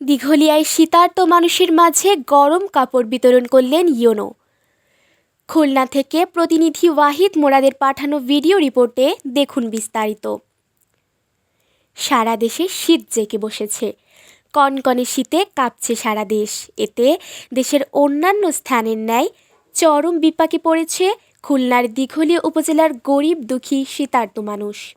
দীঘলিয়ায় শীতার্ত মানুষের মাঝে গরম কাপড় বিতরণ করলেন ইয়োনো। খুলনা থেকে প্রতিনিধি ওয়াহিদ মোরাদের পাঠানো ভিডিও রিপোর্টে দেখুন বিস্তারিত। সারা দেশে শীত জেঁকে বসেছে। কনকনে শীতে কাঁপছে সারা দেশ। এতে দেশের অন্যান্য স্থানের ন্যায় চরম বিপাকে পড়েছে খুলনার দিঘলিয়া উপজেলার গরিব দুঃখী শীতার্ত মানুষ।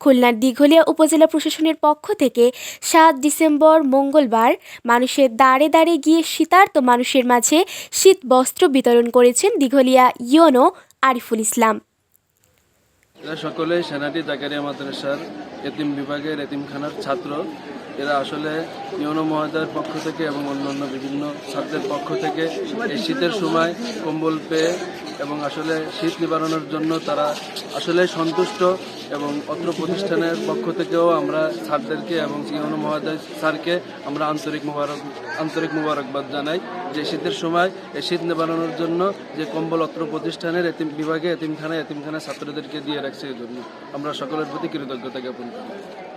খুলনার দিঘলিয়া উপজেলা প্রশাসনের পক্ষ থেকে সাত ডিসেম্বর মঙ্গলবার মানুষের দাঁড়ে দাঁড়ে গিয়ে শীতার্ত মানুষের মাঝে শীত বস্ত্র বিতরণ করেছেন দিঘলিয়া ইয়নো আরিফুল ইসলাম। সকলে সেনাটি জাকারিয়া মাদ্রাসার এতিম বিভাগের এতিমখানার ছাত্র। এরা আসলে ইউনো মহোদয়ের পক্ষ থেকে এবং অন্যান্য বিভিন্ন ছাত্রের পক্ষ থেকে এই শীতের সময় কম্বল পেয়ে এবং আসলে শীত নিবারণের জন্য তারা আসলে সন্তুষ্ট এবং অত্র প্রতিষ্ঠানের পক্ষ থেকেও আমরা ছাত্রদেরকে এবং ইউনো মহোদয় স্যারকে আমরা আন্তরিক মুবারক, আন্তরিক মুবারকবাদ জানাই যে শীতের সময় এই শীত নিবারণের জন্য যে কম্বল অত্র প্রতিষ্ঠানের এতিম বিভাগে এতিমখানায় এতিমখানা ছাত্রদেরকে দিয়ে রাখছে এই জন্য আমরা সকলের প্রতি কৃতজ্ঞতা জ্ঞাপন করি।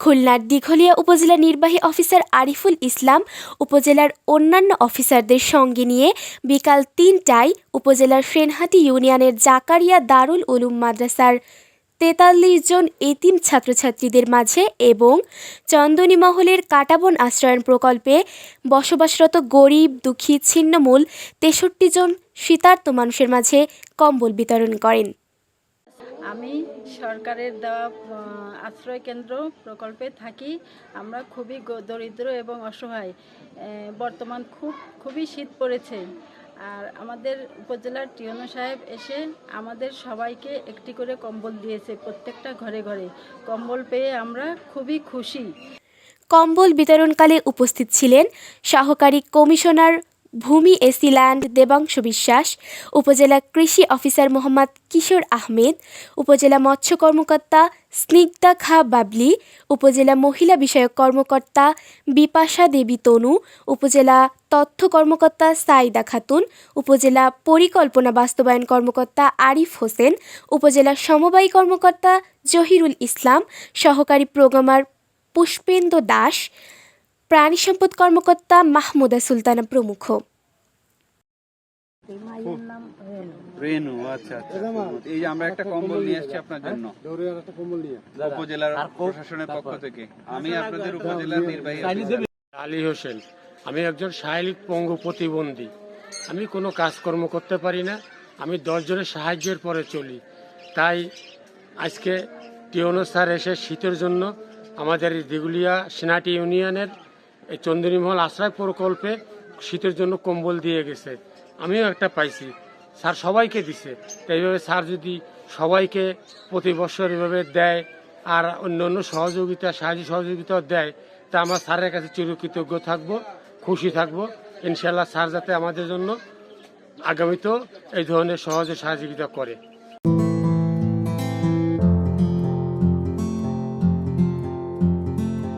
খুলনার দিঘলিয়া উপজেলা নির্বাহী অফিসার আরিফুল ইসলাম উপজেলার অন্যান্য অফিসারদের সঙ্গে নিয়ে বিকাল তিনটায় উপজেলার সেনহাটি ইউনিয়নের জাকারিয়া দারুল উলুম মাদ্রাসার তেতাল্লিশ জন এতিম ছাত্রছাত্রীদের মাঝে এবং চন্দনী মহলের কাটাবন আশ্রয়ন প্রকল্পে বসবাসরত গরিব, দুঃখী, ছিন্নমূল তেষট্টি জন শীতার্ত মানুষের মাঝে কম্বল বিতরণ করেন। আমি সরকারের দেওয়া আশ্রয় কেন্দ্র প্রকল্পে থাকি। আমরা খুবই দরিদ্র এবং অসহায়। বর্তমান খুব, খুবই শীত পড়েছে। আর আমাদের উপজেলার টিয়নো সাহেব এসে আমাদের সবাইকে একটি করে কম্বল দিয়েছে প্রত্যেকটা ঘরে ঘরে। কম্বল পেয়ে আমরা খুবই খুশি। কম্বল বিতরণকালে উপস্থিত ছিলেন সহকারী কমিশনার ভূমি এসি ল্যান্ড দেবাংশু বিশ্বাস, উপজেলা কৃষি অফিসার মোহাম্মদ কিশোর আহমেদ, উপজেলা মৎস্য কর্মকর্তা স্নিগ্ধা খা বাবলি, উপজেলা মহিলা বিষয়ক কর্মকর্তা বিপাশা দেবী তনু, উপজেলা তথ্য কর্মকর্তা সাইদা খাতুন, উপজেলা পরিকল্পনা বাস্তবায়ন কর্মকর্তা আরিফ হোসেন, উপজেলা সমবায়ী কর্মকর্তা জহিরুল ইসলাম, সহকারী প্রোগ্রামার পুষ্পেন্দ্র দাস প্রাণী সম্পদ কর্মকর্তা মাহমুদা সুলতানা প্রমুখ। রেনু। আচ্ছা আচ্ছা। এই যে আমরা একটা কম্বল নিয়ে এসেছি আপনার জন্য। উপজেলার প্রশাসনের পক্ষ থেকে। আমি আপনাদের উপজেলার নির্বাহী আলী হোসেন আমি একজন শারীরিক পঙ্গু প্রতিবন্ধী আমি কোনো কাজকর্ম করতে পারি না। আমি দশজনের সাহায্যের পরে চলি। তাই আজকে টিওনো স্যার এসে শীতের জন্য আমাদের দিগুলিয়া সেনাটি ইউনিয়নের এই চন্দ্রীমহল আশ্রয় প্রকল্পে শীতের জন্য কম্বল দিয়ে গেছে। আমিও একটা পাইছি। স্যার সবাইকে দিছে। তাই এইভাবে স্যার যদি সবাইকে প্রতি বছর এভাবে দেয় আর অন্য অন্য সহযোগিতা, সাহায্য সহযোগিতা দেয়, তা আমরা স্যারের কাছে চিরকৃতজ্ঞ থাকব, খুশি থাকব। ইনশাল্লাহ স্যার যাতে আমাদের জন্য আগামীতেও এই ধরনের সহজে সহযোগিতা করে।